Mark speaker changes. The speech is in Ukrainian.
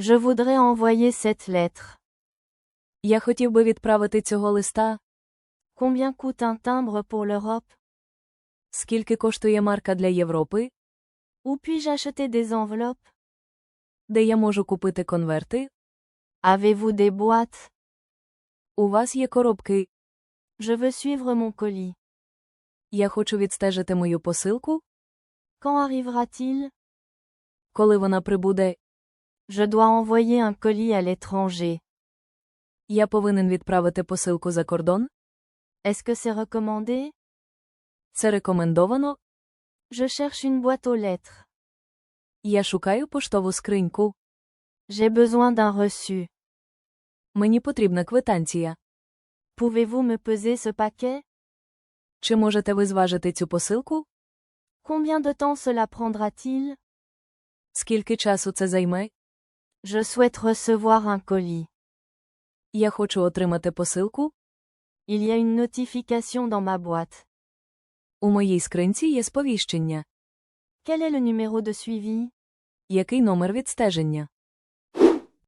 Speaker 1: Je voudrais envoyer cette lettre.
Speaker 2: Я хотів би відправити цього листа.
Speaker 1: Combien coûte un timbre pour l'Europe
Speaker 2: Скільки коштує марка для Європи?
Speaker 1: Où puis-je acheter des enveloppes
Speaker 2: Де я можу купити конверти?
Speaker 1: Avez-vous des boîtes
Speaker 2: У вас є коробки.
Speaker 1: Je veux suivre mon colis.
Speaker 2: Я хочу відстежити мою посилку.
Speaker 1: Quand arrivera-t-il
Speaker 2: Коли вона прибуде,
Speaker 1: Je dois envoyer un colis à l'étranger.
Speaker 2: я повинен відправити посилку за кордон.
Speaker 1: Est-ce que c'est recommandé
Speaker 2: Це рекомендовано.
Speaker 1: Je cherche une boîte aux lettres.
Speaker 2: Я шукаю поштову скриньку.
Speaker 1: J'ai besoin d'un reçu.
Speaker 2: Мені потрібна квитанція.
Speaker 1: Pouvez-vous me peser ce paquet
Speaker 2: Чи можете ви зважити цю посилку?
Speaker 1: Combien de temps cela prendra-t-il
Speaker 2: Скільки часу це займе?
Speaker 1: Je souhaite recevoir un colis.
Speaker 2: Я хочу отримати посилку.
Speaker 1: Il y a une notification dans ma boîte.
Speaker 2: У моїй скринці є сповіщення.
Speaker 1: Quel est le numéro de suivi
Speaker 2: Який номер відстеження?